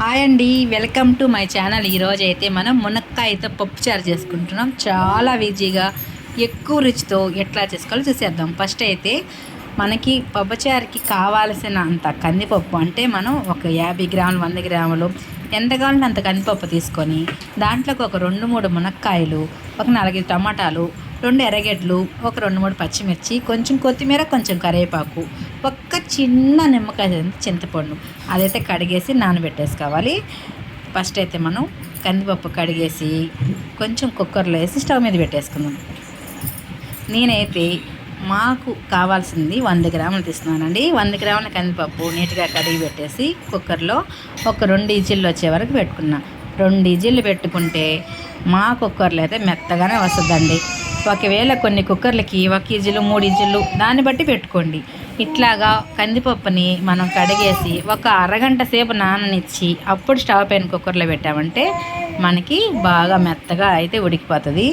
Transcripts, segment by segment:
Hi అండి welcome to my channel. ఈరోజు అయితే మనం మునక్కాయతో పప్పుచారు చేసుకుంటున్నాం. చాలా ఈజీగా ఎక్కువ రుచితో ఎట్లా చేసుకోవాలో చూసేద్దాం. ఫస్ట్ అయితే మనకి పప్పుచారుకి కావాల్సిన అంత కందిపప్పు అంటే మనం ఒక యాభై గ్రాములు వంద గ్రాములు ఎంత కావాలంటే అంత కందిపప్పు తీసుకొని దాంట్లోకి ఒక రెండు మూడు మునక్కాయలు ఒక నాలుగైదు టమాటాలు రెండు ఎర్రగడ్డలు ఒక రెండు మూడు పచ్చిమిర్చి కొంచెం కొత్తిమీర కొంచెం కరివేపాకు ఒక్క చిన్న నిమ్మకాయ చింతపండు. అదైతే కడిగేసి నానబెట్టేసుకోవాలి. ఫస్ట్ అయితే మనం కందిపప్పు కడిగేసి కొంచెం కుక్కర్లో వేసి స్టవ్ మీద పెట్టేసుకుందాం. నేనైతే మాకు కావాల్సింది వంద గ్రాములు తీస్తున్నానండి. వంద గ్రాముల కందిపప్పు నీట్గా కడిగి పెట్టేసి కుక్కర్లో ఒక రెండు ఇజిల్లు వచ్చే వరకు పెట్టుకున్నా. రెండు ఇజిల్లు పెట్టుకుంటే మా కుక్కర్లో అయితే మెత్తగానే వస్తుందండి. ఒకవేళ కొన్ని కుక్కర్లకి ఒక ఇజిలు మూడు ఇజిలు దాన్ని బట్టి పెట్టుకోండి. ఇట్లాగా కందిపప్పుని మనం కడిగేసి ఒక అరగంట సేపు నాననిచ్చి అప్పుడు స్టవ్ పైన కుక్కర్లో పెట్టామంటే మనకి బాగా మెత్తగా అయితే ఉడికిపోతుంది.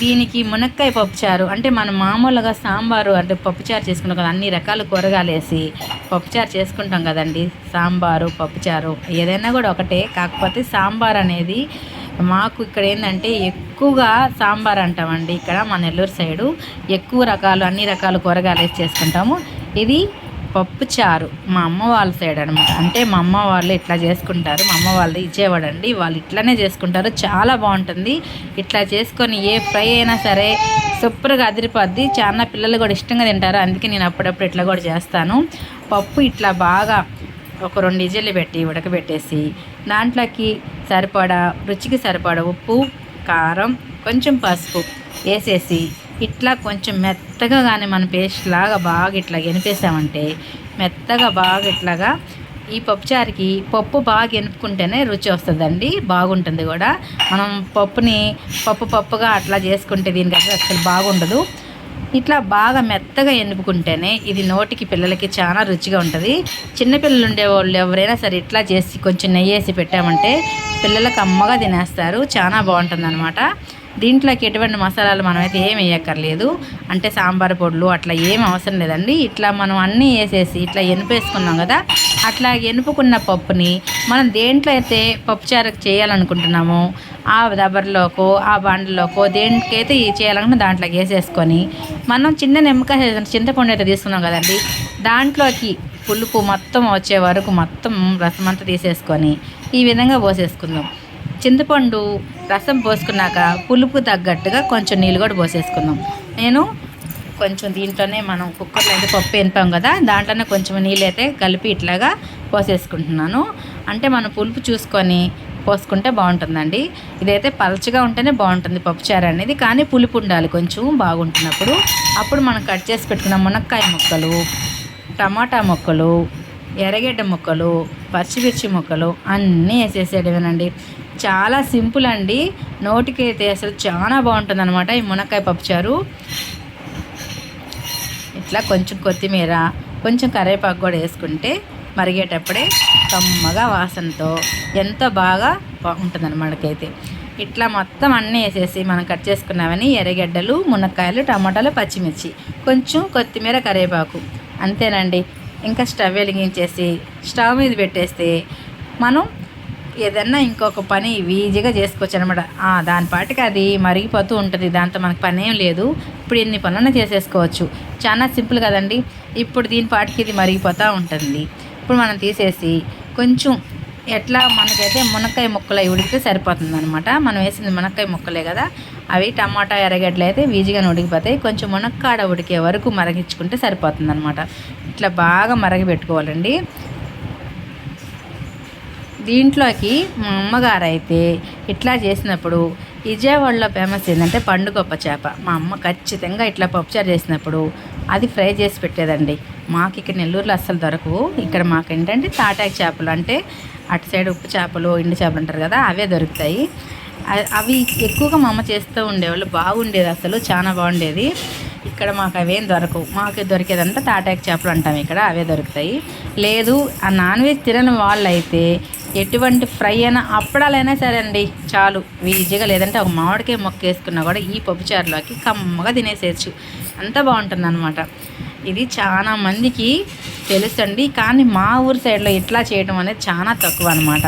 దీనికి మునక్కాయ పప్పుచారు అంటే మనం మామూలుగా సాంబారు అంటే పప్పుచారు చేసుకుంటాం కదా అన్ని రకాల కూరగాయలు వేసి పప్పుచారు చేసుకుంటాం కదండి సాంబారు పప్పుచారు ఏదైనా కూడా ఒకటే. కాకపోతే సాంబార్ అనేది మాకు ఇక్కడ ఏంటంటే ఎక్కువగా సాంబార్ అంటామండి ఇక్కడ మా నెల్లూరు సైడు. ఎక్కువ రకాలు అన్ని రకాల కూరగాయలు వేసి చేసుకుంటాము. ఇది పప్పు చారు మా అమ్మ వాళ్ళ సైడ్ అనమాట అంటే మా అమ్మ వాళ్ళు ఇట్లా చేసుకుంటారు. మా అమ్మ వాళ్ళు ఇచ్చేవాడండి వాళ్ళు ఇట్లానే చేసుకుంటారు. చాలా బాగుంటుంది. ఇట్లా చేసుకొని ఏ ఫ్రై అయినా సరే సూపర్గా అదిరిపోద్ది. చాలా పిల్లలు కూడా ఇష్టంగా తింటారు. అందుకే నేను అప్పుడప్పుడు ఇట్లా కూడా చేస్తాను. పప్పు ఇట్లా బాగా ఒక రెండు ఇజీలు పెట్టి ఉడకబెట్టేసి దాంట్లోకి సరిపడా రుచికి సరిపడా ఉప్పు కారం కొంచెం పసుపు వేసేసి ఇట్లా కొంచెం మెత్తగా కానీ మన పేస్ట్ లాగా బాగా ఇట్లా ఎనిపేసామంటే మెత్తగా బాగా ఇట్లాగా ఈ పప్పుచారుకి పప్పు బాగా ఎనుపుకుంటేనే రుచి వస్తుందండి బాగుంటుంది కూడా. మనం పప్పుని పప్పు పప్పుగా అట్లా చేసుకుంటే దీనికి అసలు అసలు బాగుండదు. ఇట్లా బాగా మెత్తగా ఎనుపుకుంటేనే ఇది నోటికి పిల్లలకి చాలా రుచిగా ఉంటుంది. చిన్నపిల్లలు ఉండేవాళ్ళు ఎవరైనా సరే ఇట్లా చేసి కొంచెం నెయ్యి వేసి పెట్టామంటే పిల్లలకు అమ్మగా తినేస్తారు. చాలా బాగుంటుంది అనమాట దీంట్లోకి ఎటువంటి మసాలాలు మనమైతే ఏం వేయక్కర్లేదు. అంటే సాంబార్ పొడులు అట్లా ఏం అవసరం లేదండి. ఇట్లా మనం అన్నీ వేసేసి ఇట్లా ఎనుపేసుకున్నాం కదా అట్లా ఎనుపుకున్న పప్పుని మనం దేంట్లో అయితే పప్పుచారు చేయాలనుకుంటున్నామో ఆ దబర్లోకో ఆ బండలోకో దేనికైతే చేయాలనుకున్న దాంట్లోకి వేసేసుకొని మనం చిన్న నిమ్మకాయ చింతపండు అయితే తీసుకున్నాం కదండి. దాంట్లోకి పులుపు మొత్తం వచ్చే వరకు మొత్తం రసం అంతా తీసేసుకొని ఈ విధంగా పోసేసుకుందాం. చింతపండు రసం పోసుకున్నాక పులుపు తగ్గట్టుగా కొంచెం నీళ్ళు కూడా పోసేసుకుందాం. నేను కొంచెం దీంట్లోనే మనం కుక్కర్లో అయితే పప్పు ఎనిపాం కదా దాంట్లోనే కొంచెం నీళ్ళు అయితే కలిపి ఇట్లాగా పోసేసుకుంటున్నాను. అంటే మనం పులుపు చూసుకొని పోసుకుంటే బాగుంటుందండి. ఇదైతే పలచగా ఉంటేనే బాగుంటుంది పప్పుచారు అనేది కానీ పులుపు ఉండాలి కొంచెం బాగుంటున్నప్పుడు. అప్పుడు మనం కట్ చేసి పెట్టుకున్న మునక్కాయ ముక్కలు టమాటా ముక్కలు ఎర్రగడ్డ ముక్కలు పచ్చిమిర్చి ముక్కలు అన్నీ వేసేసేయడమేనండి. చాలా సింపుల్ అండి. నోటికైతే అసలు చాలా బాగుంటుంది అనమాట ఈ మునక్కాయ పప్పుచారు ఇట్లా కొంచెం కొత్తిమీర కొంచెం కరివేపాకు కూడా వేసుకుంటే మరిగేటప్పుడే కమ్మగా వాసనతో ఎంతో బాగా బాగుంటుంది మనకైతే ఇట్లా మొత్తం అన్నీ వేసేసి మనం కట్ చేసుకున్నామని ఎర్రగడ్డలు మునక్కాయలు టమాటాలు పచ్చిమిర్చి కొంచెం కొత్తిమీర కరివేపాకు. అంతేనండి. ఇంకా స్టవ్ వెలిగించేసి స్టవ్ మీద పెట్టేస్తే మనం ఏదన్నా ఇంకొక పని ఈజీగా చేసుకోవచ్చు అనమాట దాని పాటికి అది మరిగిపోతూ ఉంటుంది. దాంతో మనకు పని ఏం లేదు. ఇప్పుడు ఎన్ని పనులన్నా చేసేసుకోవచ్చు. చాలా సింపుల్ కదండి. ఇప్పుడు దీని పాటికి ఇది మరిగిపోతూ ఉంటుంది. ఇప్పుడు మనం తీసేసి కొంచెం ఎట్లా మనకైతే మునక్కాయ ముక్కలు అవి ఉడికితే సరిపోతుంది అనమాట మనం వేసింది మునక్కాయ ముక్కలే కదా. అవి టమాటా ఎర్రగడ్డలు అయితే ఈజీగా ఉడికిపోతాయి. కొంచెం మునక్కాడ ఉడికే వరకు మరగించుకుంటే సరిపోతుంది అనమాట ఇట్లా బాగా మరగబెట్టుకోవాలండి. దీంట్లోకి మా అమ్మగారు అయితే ఇట్లా చేసినప్పుడు విజయవాడలో ఫేమస్ ఏంటంటే పండుగొప్ప చేప. మా అమ్మ ఖచ్చితంగా ఇట్లా పప్పుచారు చేసినప్పుడు అది ఫ్రై చేసి పెట్టేదండి. మాకు ఇక్కడ నెల్లూరులో అస్సలు దొరకవు. ఇక్కడ మాకు ఏంటంటే తాటాకి చేపలు అంటే అటు సైడ్ ఉప్పు చేపలు ఎండు చేపలు అంటారు కదా అవే దొరుకుతాయి. అవి ఎక్కువగా మా అమ్మ చేస్తూ ఉండేవాళ్ళు. బాగుండేది అసలు చాలా బాగుండేది. ఇక్కడ మాకు అవేం దొరకవు. మాకు దొరికేదంతా తాటాకి చేపలు అంటాం ఇక్కడ అవే దొరుకుతాయి. లేదు ఆ నాన్ వెజ్ తినని వాళ్ళు అయితే ఎటువంటి ఫ్రై అయినా అప్పడాలైనా సరే అండి చాలు. ఈజీగా లేదంటే ఒక మామిడికాయ మొక్క వేసుకున్నా కూడా ఈ పప్పుచారులోకి కమ్మగా తినేసేయచ్చు. అంత బాగుంటుంది అనమాట ఇది చాలా మందికి తెలుసండి కానీ మా ఊరు సైడ్లో ఇట్లా చేయడం అనేది చాలా తక్కువ అనమాట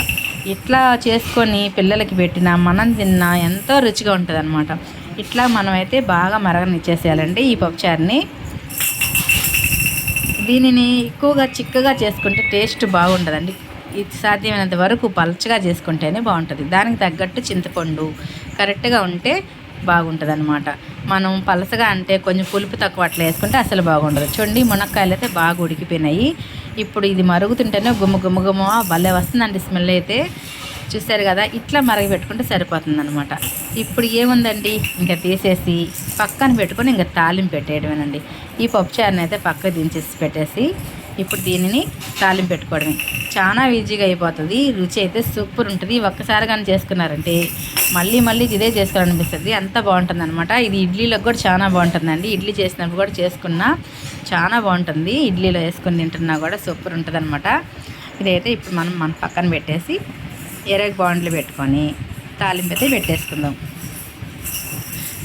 ఇట్లా చేసుకొని పిల్లలకి పెట్టినా మనం తిన్నా ఎంతో రుచిగా ఉంటుంది అనమాట ఇట్లా మనమైతే బాగా మరగనిచ్చేసేయాలండి ఈ పప్పుచారుని దీనిని ఎక్కువగా చిక్కగా చేసుకుంటే టేస్ట్ బాగుంటుందండి ఇది సాధ్యమైనంత వరకు పలచగా చేసుకుంటేనే బాగుంటుంది. దానికి తగ్గట్టు చింతపండు కరెక్ట్గా ఉంటే బాగుంటుంది అనమాట మనం పలసగా అంటే కొంచెం పులుపు తక్కువ అట్లా వేసుకుంటే అసలు బాగుండదు. చూడండి మునక్కాయలు అయితే బాగా ఉడికిపోయినాయి. ఇప్పుడు ఇది మరుగుతుంటేనే గుమ్మ గుమ్మ గుమ్మ భలే వస్తుందండి స్మెల్ అయితే. చూసారు కదా ఇట్లా మరగ పెట్టుకుంటే సరిపోతుంది అనమాట ఇప్పుడు ఏముందండి? ఇంకా తీసేసి పక్కన పెట్టుకొని ఇంకా తాలింపు పెట్టేయడమేనండి. ఈ పప్పుచారుని అయితే పక్కకు దించేసి పెట్టేసి ఇప్పుడు దీనిని తాలింపు పెట్టుకోవడమే. చాలా ఈజీగా అయిపోతుంది. రుచి అయితే సూపర్ ఉంటుంది. ఒక్కసారి కానీ చేసుకున్నారంటే మళ్ళీ మళ్ళీ ఇదే చేసుకోవాలనిపిస్తుంది. అంత బాగుంటుంది అనమాట ఇది ఇడ్లీలకు కూడా చాలా బాగుంటుందండి. ఇడ్లీ చేసినప్పుడు కూడా చేసుకున్నా చాలా బాగుంటుంది. ఇడ్లీలో వేసుకొని తింటున్నా కూడా సూపర్ ఉంటుంది అనమాట ఇదైతే ఇప్పుడు మనం మన పక్కన పెట్టేసి ఎరగ బాండ్లు పెట్టుకొని తాలింపు అయితే పెట్టేసుకుందాం.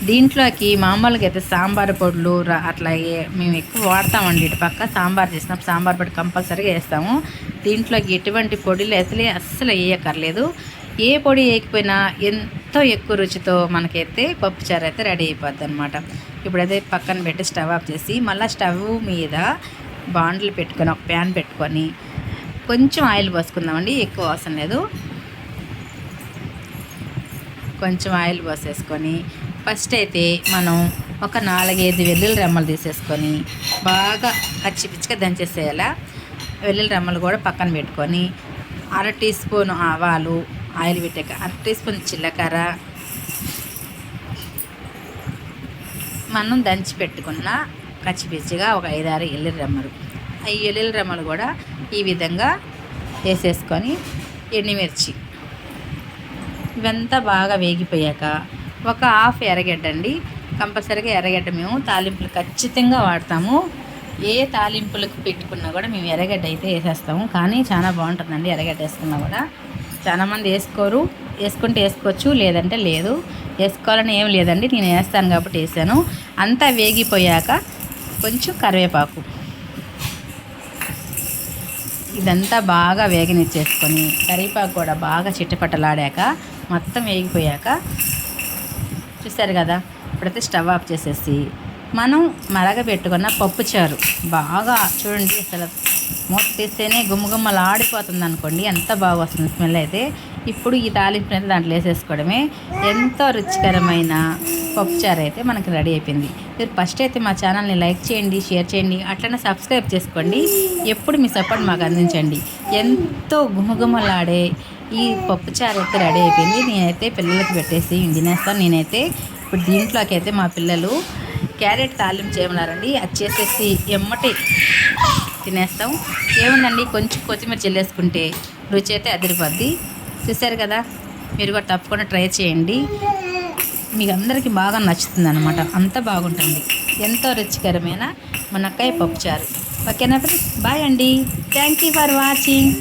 దీంట్లోకి మామూలుగా అయితే సాంబార్ పొడులు రా- అట్లాగే మేము ఎక్కువ వాడతామండి. ఇటు పక్క సాంబార్ చేసినప్పుడు సాంబార్ పొడి కంపల్సరీగా వేస్తాము. దీంట్లోకి ఎటువంటి పొడిలు అసలే అస్సలు వేయక్కర్లేదు. ఏ పొడి వేయకపోయినా ఎంతో ఎక్కువ రుచితో మనకైతే పప్పుచారు అయితే రెడీ అయిపోద్ది అనమాట ఇప్పుడైతే పక్కన పెట్టి స్టవ్ ఆఫ్ చేసి మళ్ళీ స్టవ్ మీద బాండ్లు పెట్టుకొని ఒక ప్యాన్ పెట్టుకొని కొంచెం ఆయిల్ పోసుకుందామండి. ఎక్కువ అవసరం లేదు. కొంచెం ఆయిల్ పోసేసుకొని ఫస్ట్ అయితే మనం ఒక నాలుగైదు వెల్లుల్లి రెమ్మలు తీసేసుకొని బాగా కచ్చి పిచ్చిగా దంచేసేయాలా? వెల్లుల్లి రెమ్మలు కూడా పక్కన పెట్టుకొని అర టీ స్పూన్ ఆవాలు ఆయిల్ పెట్టాక అర టీ స్పూన్ జీలకర్ర. మనం దంచి పెట్టుకున్న కచ్చి పిచ్చిగా ఒక ఐదారు ఎల్లుల రెమ్మలు. ఈ ఎల్లుల రెమ్మలు కూడా ఈ విధంగా వేసేసుకొని ఎండుమిర్చి. ఇవంతా బాగా వేగిపోయాక ఒక హాఫ్ ఎర్రగడ్డ అండి. కంపల్సరీగా ఎర్రగడ్డ మేము తాలింపులు ఖచ్చితంగా వాడతాము. ఏ తాలింపులకు పెట్టుకున్నా కూడా మేము ఎర్రగడ్డ అయితే వేసేస్తాము. కానీ చాలా బాగుంటుందండి ఎర్రగడ్డ వేసుకున్నా కూడా. చాలామంది వేసుకోరు. వేసుకుంటే వేసుకోవచ్చు లేదంటే లేదు. వేసుకోవాలని ఏం లేదండి. నేను వేస్తాను కాబట్టి వేసాను. అంతా వేగిపోయాక కొంచెం కరివేపాకు. ఇదంతా బాగా వేగనిచ్చేసుకొని కరివేపాకు కూడా బాగా చిట్టపట్టలాడాక మొత్తం వేగిపోయాక చూసారు కదా? ఇప్పుడైతే స్టవ్ ఆఫ్ చేసేసి మనం మరగబెట్టుకున్న పప్పు చారు. బాగా చూడండి అసలు మూత తీస్తేనే గుమ్మగుమ్మలు ఆడిపోతుంది అనుకోండి ఎంత బాగా వస్తుంది స్మెల్ అయితే. ఇప్పుడు ఈ తాలింపుని అయితే దాంట్లో వేసేసుకోవడమే. ఎంతో రుచికరమైన పప్పుచారు అయితే మనకి రెడీ అయిపోయింది. మీరు ఫస్ట్ అయితే మా ఛానల్ని లైక్ చేయండి షేర్ చేయండి అట్లనే సబ్స్క్రైబ్ చేసుకోండి. ఎప్పుడు మీ సపోర్ట్ మాకు అందించండి. ఎంతో గుమ్మగుమ్మలాడే ఈ పప్పుచారు అయితే రెడీ అయిపోయింది. నేనైతే పిల్లలకి పెట్టేసి తినేస్తాను నేనైతే ఇప్పుడు దీంట్లోకి అయితే మా పిల్లలు క్యారెట్ తాలింపు చేయమన్నారండి. అది చేసేసి ఎమ్మటి తినేస్తాం. ఏముందండి? కొంచెం కొత్తిమీర చెల్లేసుకుంటే రుచి అయితే అదిరిపోద్ది. చూసారు కదా? మీరు కూడా తప్పకుండా ట్రై చేయండి. మీకు అందరికీ బాగా నచ్చుతుంది అనమాట అంత బాగుంటుంది. ఎంతో రుచికరమైన మునక్కాయ పప్పుచారు ఓకేనా ఫ్రెండ్స్? బాయ్ అండి. Thank you for watching.